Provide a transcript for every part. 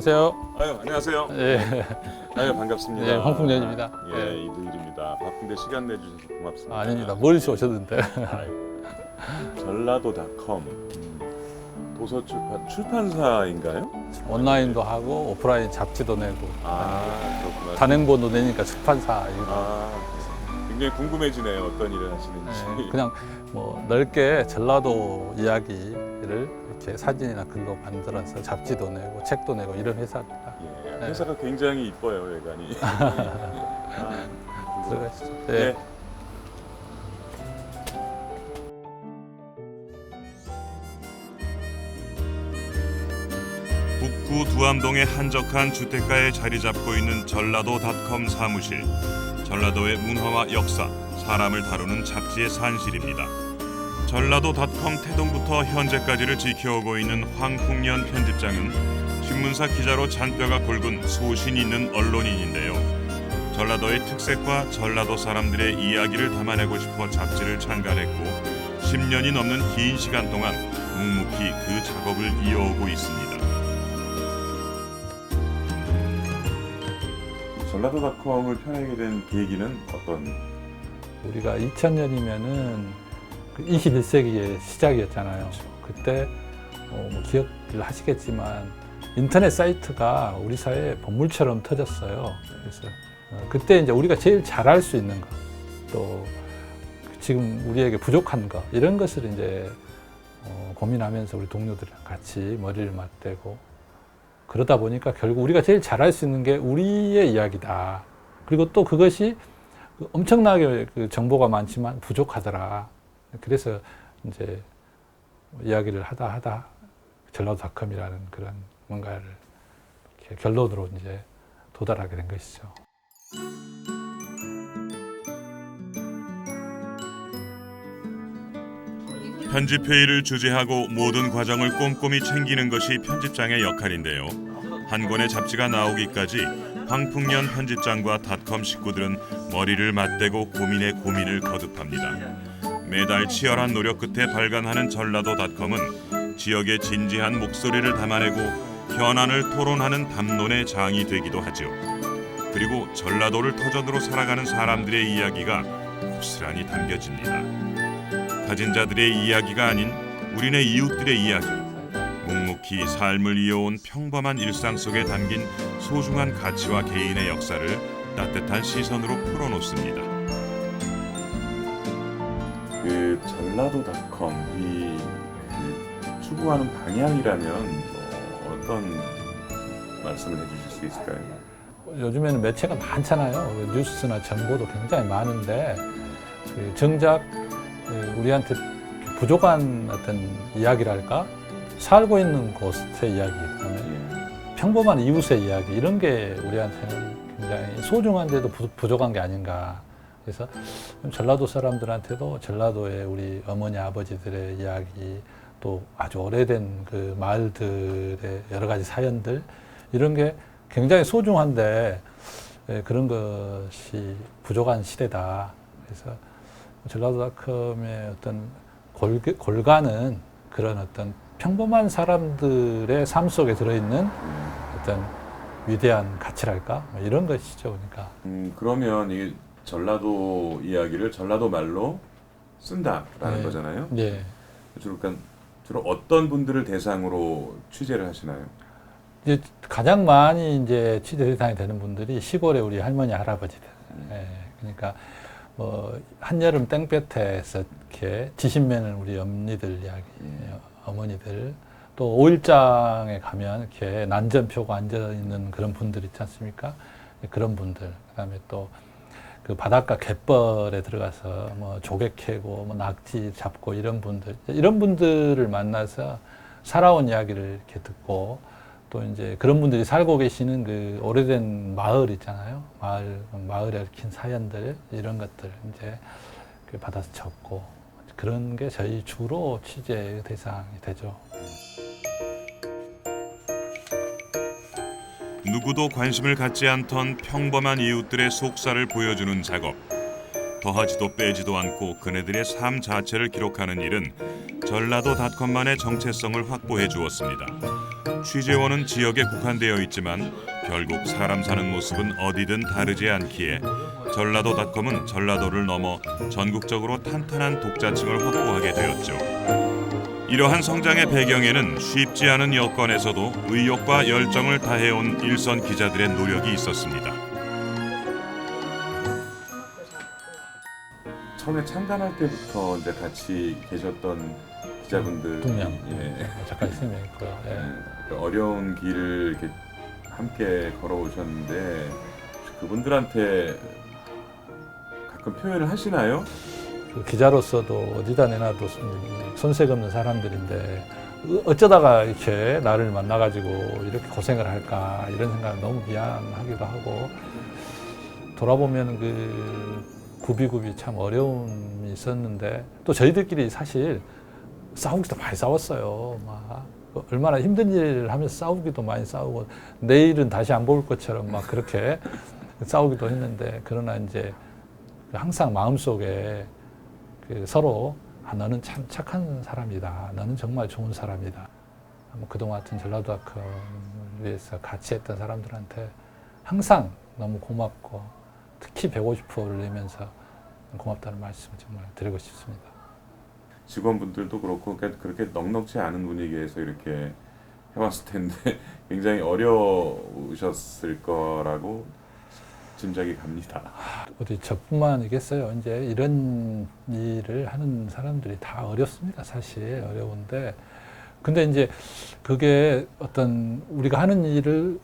안녕하세요. 아유 안녕하세요. 예, 아유 반갑습니다. 예, 황풍년입니다. 예, 예. 이두일입니다. 바쁜데 시간 내주셔서 고맙습니다. 아, 아닙니다. 멀리서 오셨는데. 아이고. 전라도닷컴 음, 도서 출판 출판사인가요? 온라인도 하고 오프라인 잡지도 내고 아 그렇구나. 단행본도 내니까 출판사. 아 굉장히 궁금해지네요. 어떤 일을 하시는지. 예, 그냥 뭐 넓게 전라도 이야기 를 이렇게 사진이나 글로 만들어서 잡지도 내고 책도 내고 이런 회사입니다. 예, 회사가 굉장히 이뻐요 외관이. 아, 들어가시죠. 예. 네. 북구 두암동의 한적한 주택가에 자리 잡고 있는 전라도닷컴 사무실. 전라도의 문화와 역사, 사람을 다루는 잡지의 산실입니다. 전라도닷컴 태동부터 현재까지를 지켜오고 있는 황풍년 편집장은 신문사 기자로 잔뼈가 굵은 소신 있는 언론인인데요. 전라도의 특색과 전라도 사람들의 이야기를 담아내고 싶어 잡지를 창간했고 10년이 넘는 긴 시간 동안 묵묵히 그 작업을 이어오고 있습니다. 전라도닷컴을 펴내게 된 계기는 어떤? 우리가 2000년이면은 그 21세기의 시작이었잖아요. 그때 어, 뭐 기억을 하시겠지만 인터넷 사이트가 우리 사회에 본물처럼 터졌어요. 그래서 어, 그때 이제 우리가 제일 잘할 수 있는 것, 또 지금 우리에게 부족한 것 이런 것을 이제 어, 고민하면서 우리 동료들이랑 같이 머리를 맞대고 그러다 보니까 결국 우리가 제일 잘할 수 있는 게 우리의 이야기다. 그리고 또 그것이 그 엄청나게 그 정보가 많지만 부족하더라. 그래서 이제 이야기를 하다 하다 전라도닷컴이라는 그런 뭔가를 결론으로 이제 도달하게 된 것이죠. 편집 회의를 주재하고 모든 과정을 꼼꼼히 챙기는 것이 편집장의 역할인데요. 한 권의 잡지가 나오기까지 황풍년 편집장과 닷컴 식구들은 머리를 맞대고 고민에 고민을 거듭합니다. 매달 치열한 노력 끝에 발간하는 전라도닷컴은 지역의 진지한 목소리를 담아내고 현안을 토론하는 담론의 장이 되기도 하죠. 그리고 전라도를 터전으로 살아가는 사람들의 이야기가 고스란히 담겨집니다. 가진 자들의 이야기가 아닌 우리네 이웃들의 이야기. 묵묵히 삶을 이어온 평범한 일상 속에 담긴 소중한 가치와 개인의 역사를 따뜻한 시선으로 풀어놓습니다. 그 전라도닷컴이 그 추구하는 방향이라면 뭐 어떤 말씀을 해주실 수 있을까요? 요즘에는 매체가 많잖아요. 그 뉴스나 정보도 굉장히 많은데 그 정작 그 우리한테 부족한 어떤 이야기랄까 살고 있는 곳의 이야기, 그다음에 평범한 이웃의 이야기 이런 게 우리한테는 굉장히 소중한데도 부, 부족한 게 아닌가. 그래서 전라도 사람들한테도 전라도의 우리 어머니 아버지들의 이야기 또 아주 오래된 그 마을들의 여러 가지 사연들 이런 게 굉장히 소중한데 예, 그런 것이 부족한 시대다. 그래서 전라도닷컴의 어떤 골, 골가는 그런 어떤 평범한 사람들의 삶 속에 들어있는 어떤 위대한 가치랄까 뭐 이런 것이죠. 그러니까 음, 그러면 이 전라도 이야기를 전라도 말로 쓴다라는 네. 거잖아요. 예. 주로 그러니까 주로 어떤 분들을 대상으로 취재를 하시나요? 이제 가장 많이 이제 취재 대상이 되는 분들이 시골의 우리 할머니 할아버지들. 예, 그러니까 뭐 한여름 땡볕에서 이렇게 지신매는 우리 엄니들 이야기, 어머니들 또 오일장에 가면 이렇게 난전 펴고 앉아 있는 그런 분들 있지 않습니까? 그런 분들. 그다음에 또 그 바닷가 갯벌에 들어가서 뭐 조개 캐고 뭐 낙지 잡고 이런 분들 이런 분들을 만나서 살아온 이야기를 이렇게 듣고 또 이제 그런 분들이 살고 계시는 그 오래된 마을 있잖아요. 마을 마을에 얽힌 사연들 이런 것들 이제 그 받아서 적고 그런 게 저희 주로 취재 대상이 되죠. 누구도 관심을 갖지 않던 평범한 이웃들의 속살을 보여주는 작업. 더하지도 빼지도 않고 그네들의 삶 자체를 기록하는 일은 전라도 닷컴만의 정체성을 확보해 주었습니다. 취재원은 지역에 국한되어 있지만 결국 사람 사는 모습은 어디든 다르지 않기에 전라도 닷컴은 전라도를 넘어 전국적으로 탄탄한 독자층을 확보하게 되었죠. 이러한 성장의 배경에는 쉽지 않은 여건에서도 의욕과 열정을 다해온 일선 기자들의 노력이 있었습니다. 처음에 창단할 때부터 이제 같이 계셨던 기자분들 두 명. 예. 작가 선생님이 있고요. 예. 그 어려운 길을 이렇게 함께 걸어오셨는데 그분들한테 가끔 표현을 하시나요? 그 기자로서도 어디다 내놔도 손- 손색 없는 사람들인데 어- 어쩌다가 이렇게 나를 만나가지고 이렇게 고생을 할까 이런 생각 너무 미안하기도 하고 돌아보면 그 구비구비 참 어려움이 있었는데 또 저희들끼리 사실 싸우기도 많이 싸웠어요. 막 얼마나 힘든 일을 하면서 싸우기도 많이 싸우고 내일은 다시 안 볼 것처럼 막 그렇게 싸우기도 했는데 그러나 이제 항상 마음속에 그 서로 아, 너는 참 착한 사람이다. 너는 정말 좋은 사람이다. 뭐 그동안 같은 전라도닷컴을 위해서 같이 했던 사람들한테 항상 너무 고맙고 특히 150호를 내면서 고맙다는 말씀 정말 드리고 싶습니다. 직원분들도 그렇고 그러니까 그렇게 넉넉지 않은 분위기에서 이렇게 해왔을 텐데 굉장히 어려우셨을 거라고 짐작이 갑니다. 어디 저뿐만이겠어요. 이제 이런 일을 하는 사람들이 다 어렵습니다. 사실 어려운데 근데 이제 그게 어떤 우리가 하는 일을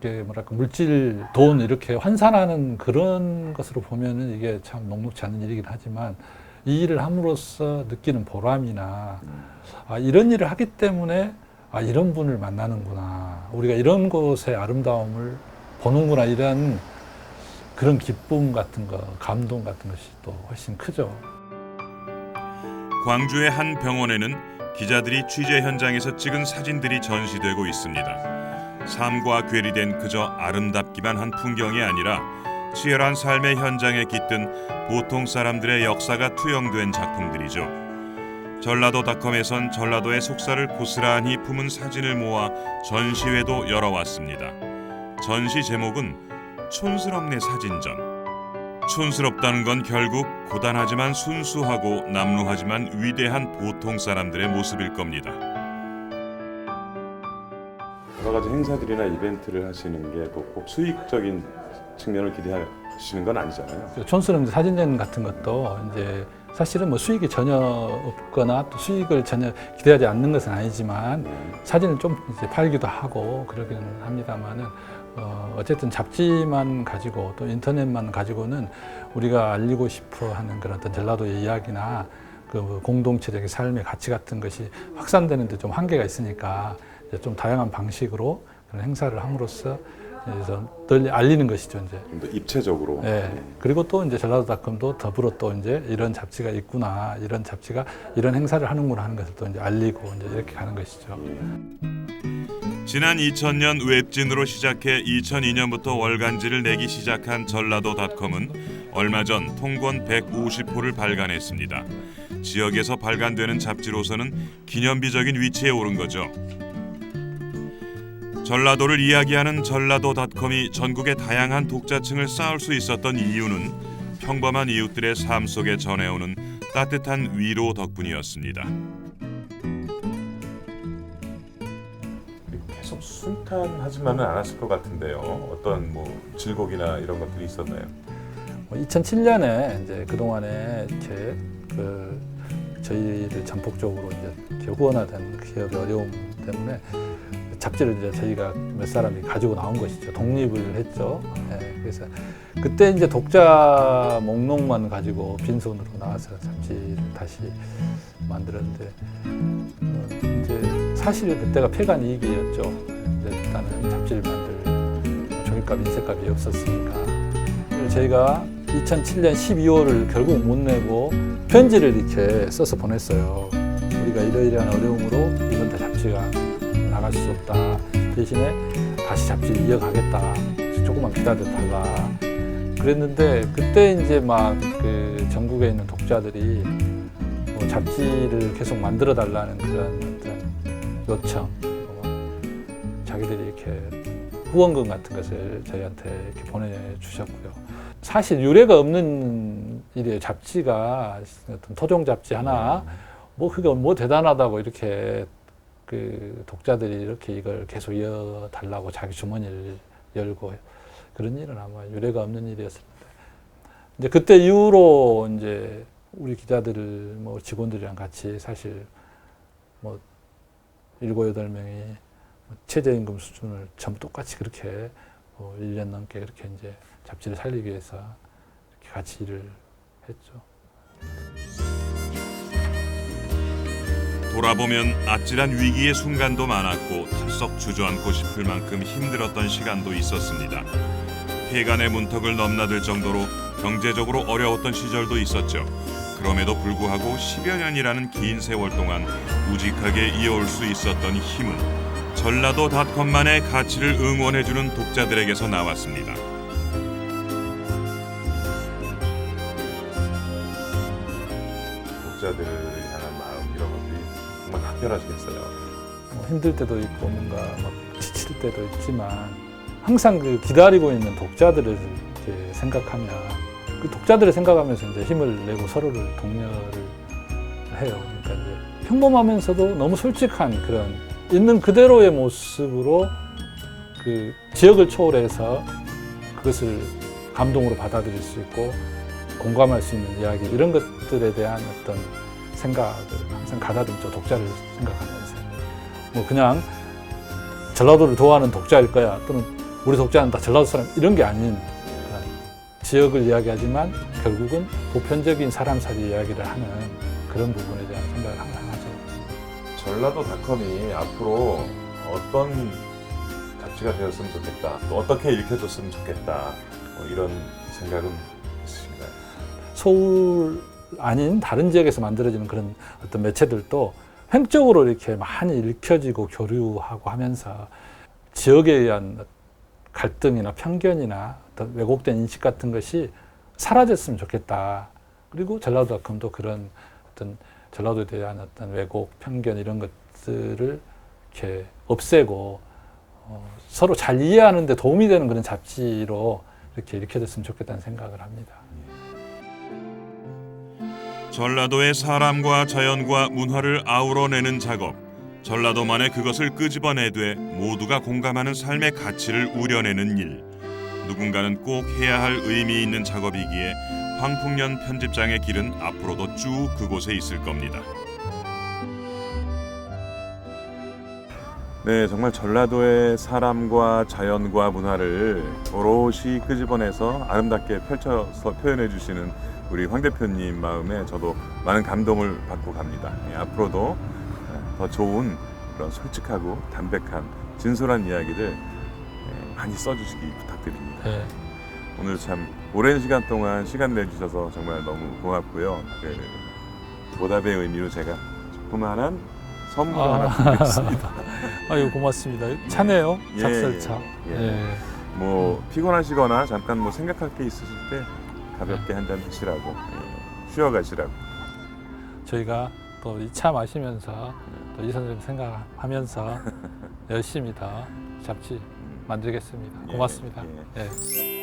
이렇게, 뭐랄까 물질, 돈 이렇게 환산하는 그런 것으로 보면은 이게 참 녹록지 않은 일이긴 하지만 이 일을 함으로써 느끼는 보람이나 음. 아, 이런 일을 하기 때문에 아, 이런 분을 만나는구나. 우리가 이런 곳의 아름다움을 보는구나. 이런 그런 기쁨 같은 거, 감동 같은 것이 또 훨씬 크죠. 광주의 한 병원에는 기자들이 취재 현장에서 찍은 사진들이 전시되고 있습니다. 삶과 괴리된 그저 아름답기만 한 풍경이 아니라 치열한 삶의 현장에 깃든 보통 사람들의 역사가 투영된 작품들이죠. 전라도닷컴에선 전라도의 속사를 고스란히 품은 사진을 모아 전시회도 열어왔습니다. 전시 제목은 촌스럽네 사진전. 촌스럽다는 건 결국 고단하지만 순수하고 남루하지만 위대한 보통 사람들의 모습일 겁니다. 여러 가지 행사들이나 이벤트를 하시는 게 꼭 수익적인 측면을 기대하시는 건 아니잖아요. 촌스러운 사진전 같은 것도 이제 사실은 뭐 수익이 전혀 없거나 또 수익을 전혀 기대하지 않는 것은 아니지만 사진을 좀 이제 팔기도 하고 그러기는 합니다만은 어, 어쨌든 잡지만 가지고 또 인터넷만 가지고는 우리가 알리고 싶어 하는 그런 어떤 전라도의 이야기나 그 공동체적인 삶의 가치 같은 것이 확산되는데 좀 한계가 있으니까 좀 다양한 방식으로 그런 행사를 함으로써 그래서 널리 알리는 것이죠 이제. 좀 더 입체적으로. 예. 그리고 또 이제 전라도닷컴도 더불어 또 이제 이런 잡지가 있구나, 이런 잡지가 이런 행사를 하는구나 하는 것을 또 이제 알리고 이제 이렇게 가는 것이죠. 지난 2000년 웹진으로 시작해 2002년부터 월간지를 내기 시작한 전라도닷컴은 얼마 전 통권 150호를 발간했습니다. 지역에서 발간되는 잡지로서는 기념비적인 위치에 오른 거죠. 전라도를 이야기하는 전라도닷컴이 전국의 다양한 독자층을 쌓을 수 있었던 이유는 평범한 이웃들의 삶 속에 전해오는 따뜻한 위로 덕분이었습니다. 계속 순탄하지만은 않았을 것 같은데요. 어떤 뭐 질곡이나 이런 것들이 있었나요? 2007년에 뭐 이제 그 동안에 이렇게 그 저희를 전폭적으로 이제 후원하던 기업의 어려움 때문에 잡지를 이제 저희가 몇 사람이 가지고 나온 것이죠. 독립을 했죠. 예, 그래서 그때 이제 독자 목록만 가지고 빈손으로 나와서 잡지를 다시 만들었는데 어, 이제 사실 그때가 폐간 이익이었죠. 일단은 잡지를 만들 종이값, 인쇄값이 없었으니까. 저희가 2007년 12월을 결국 못 내고 편지를 이렇게 써서 보냈어요. 우리가 이러이러한 어려움으로 이번 달 잡지가 나 갈 수 없다. 대신에 다시 잡지를 이어가겠다. 조금만 기다려달라. 그랬는데 그때 이제 막 그 전국에 있는 독자들이 뭐 잡지를 계속 만들어 달라는 그런 어떤 요청, 뭐 자기들이 이렇게 후원금 같은 것을 저희한테 이렇게 보내주셨고요. 사실 유례가 없는 일이에요. 잡지가 어떤 토종 잡지 하나 뭐 그게 뭐 대단하다고 이렇게 그 독자들이 이렇게 이걸 계속 이어달라고 자기 주머니를 열고 그런 일은 아마 유례가 없는 일이었을 텐데 이제 그때 이후로 이제 우리 기자들 뭐 직원들이랑 같이 사실 뭐 일곱 여덟 명이 뭐 최저임금 수준을 전부 똑같이 그렇게 뭐 1년 넘게 그렇게 이제 잡지를 살리기 위해서 같이 일을 했죠. 돌아보면 아찔한 위기의 순간도 많았고 털썩 주저앉고 싶을 만큼 힘들었던 시간도 있었습니다. 폐간의 문턱을 넘나들 정도로 경제적으로 어려웠던 시절도 있었죠. 그럼에도 불구하고 10여 년이라는 긴 세월 동안 우직하게 이어올 수 있었던 힘은 전라도 닷컴만의 가치를 응원해주는 독자들에게서 나왔습니다. 정말 각별하시겠어요. 뭐 힘들 때도 있고 뭔가 막 지칠 때도 있지만 항상 그 기다리고 있는 독자들을 이렇게 생각하면 그 독자들을 생각하면서 이제 힘을 내고 서로를 독려를 해요. 그러니까 이제 평범하면서도 너무 솔직한 그런 있는 그대로의 모습으로 그 지역을 초월해서 그것을 감동으로 받아들일 수 있고 공감할 수 있는 이야기 이런 것들에 대한 어떤 생각을 항상 가다듬죠 독자를 생각하면서 뭐 그냥 전라도를 좋아하는 독자일 거야 또는 우리 독자는 다 전라도 사람 이런 게 아닌 지역을 이야기하지만 결국은 보편적인 사람살이 이야기를 하는 그런 부분에 대한 생각을 항상 하죠. 전라도닷컴이 앞으로 어떤 잡지가 되었으면 좋겠다. 또 어떻게 읽혀졌으면 좋겠다. 뭐 이런 생각은 있으신가요? 서울 아닌 다른 지역에서 만들어지는 그런 어떤 매체들도 횡적으로 이렇게 많이 읽혀지고 교류하고 하면서 지역에 의한 갈등이나 편견이나 어떤 왜곡된 인식 같은 것이 사라졌으면 좋겠다. 그리고 전라도닷컴도 그런 어떤 전라도에 대한 어떤 왜곡, 편견 이런 것들을 이렇게 없애고 어, 서로 잘 이해하는데 도움이 되는 그런 잡지로 이렇게 읽혀졌으면 좋겠다는 생각을 합니다. 전라도의 사람과 자연과 문화를 아우러내는 작업. 전라도만의 그것을 끄집어내되 모두가 공감하는 삶의 가치를 우려내는 일. 누군가는 꼭 해야 할 의미 있는 작업이기에 황풍년 편집장의 길은 앞으로도 쭉 그곳에 있을 겁니다. 네, 정말 전라도의 사람과 자연과 문화를 오롯이 끄집어내서 아름답게 펼쳐서 표현해 주시는 우리 황 대표님 마음에 저도 많은 감동을 받고 갑니다. 예, 앞으로도 더 좋은 그런 솔직하고 담백한 진솔한 이야기들 예, 많이 써주시기 부탁드립니다. 네. 오늘 참 오랜 시간 동안 시간 내주셔서 정말 너무 고맙고요. 그 보답의 의미로 제가 조그마한 선물 아. 하나 드리겠습니다. 아유 고맙습니다. 차네요. 예, 작설차. 예, 예. 예. 뭐 피곤하시거나 잠깐 뭐 생각할 게 있으실 때 가볍게 한 잔 드시라고 예, 쉬어가시라고 저희가 또 이 차 마시면서 또 이 선생님 생각하면서 열심히 더 잡지 만들겠습니다. 예, 고맙습니다. 예. 예.